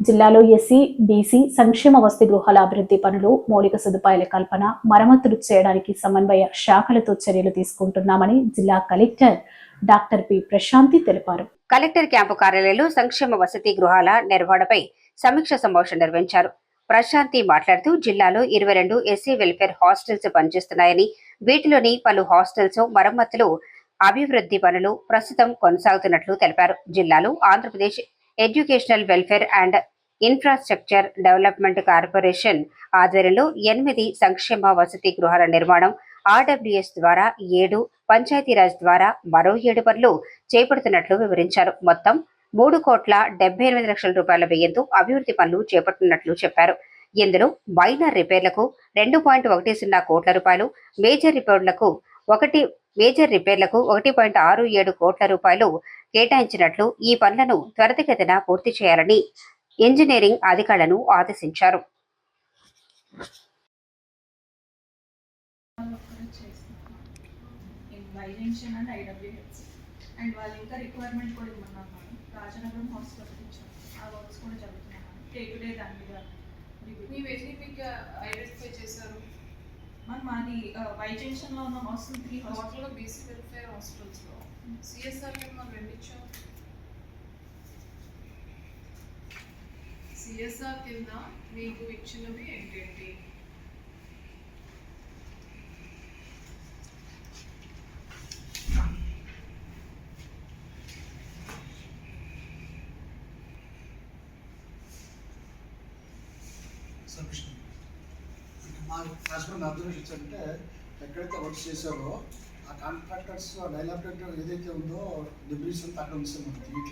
జిల్లాలో SC BC సంక్షేమ వసతి గృహాల అభివృద్ధి పనులు మౌలిక సదుపాయాల కల్పన మరమ్మతులు చేయడానికి సమన్వయ శాఖలతో చర్యలు తీసుకుంటున్నామని జిల్లా కలెక్టర్ డాక్టర్ పి. ప్రశాంతి తెలిపారు. కలెక్టర్ క్యాంపు కార్యాలయంలో సంక్షేమ వసతి గృహాల నిర్వహణపై సమీక్ష సమావేశం నిర్వహించారు. ప్రశాంతి మాట్లాడుతూ జిల్లాలో ఇరవై రెండు ఎస్సీ వెల్ఫేర్ హాస్టల్స్ పనిచేస్తున్నాయని వీటిలోని పలు హాస్టల్స్ మరమ్మతులు అభివృద్ధి పనులు ప్రస్తుతం కొనసాగుతున్నట్లు తెలిపారు. జిల్లాలో Andhra Pradesh educational welfare and infrastructure development corporation ఆధ్వర్యంలో ఎనిమిది సంక్షేమ వసతి గృహాల నిర్మాణం ఆర్డబ్ల్యూఎస్ ద్వారా ఏడు పంచాయతీరాజ్ ద్వారా మరో ఏడు పనులు చేపడుతున్నట్లు వివరించారు. మొత్తం మూడు కోట్ల డెబ్బై ఎనిమిది లక్షల రూపాయల వ్యయంతో అభివృద్ధి పనులు చేపడుతున్నట్లు చెప్పారు. ఇందులో మైనర్ రిపేర్లకు రెండు పాయింట్ ఒకటి సున్నా కోట్ల రూపాయలు మేజర్ రిపేర్లకు ఒకటి మేజర్ రిపేర్లకు ఒకటి పాయింట్ ఆరు ఏడు కోట్ల రూపాయలు కేటాయించినట్లు ఈ పనులను త్వరితగతిన పూర్తి చేయాలని ఇంజనీరింగ్ అధికారులను ఆదేశించారు. అండ్ వాళ్ళు ఇంకా రిక్వైర్మెంట్ కూడా రాజనగరం హాస్పిటల్ ఆ వర్క్స్ కూడా డే టు డే దాని మీద మీ వెళ్ళి మీకు ఐడెంటిఫై చేశారు? మన మాది వైజెన్షన్లో ఉన్న హాస్టల్ త్రీ హాస్టల్ టోటల్గా బీసీ వెల్ఫేర్ హాస్పిటల్స్లో. సిఎస్ఆర్ మనం రెండు ఇచ్చాం సిఎస్ఆర్ కింద మీకు ఇచ్చినవి ఏంటేంటి? సఫిషియెంట్ అంటే మా యాజ్ అబ్జర్వేషన్ ఇచ్చారంటే ఎక్కడైతే వర్క్ చేశారో ఆ కాంట్రాక్టర్స్ డైలాబరేటర్ ఏదైతే ఉందో డిబ్రీస్ అంతా అక్కడ ఉంచారు మనకి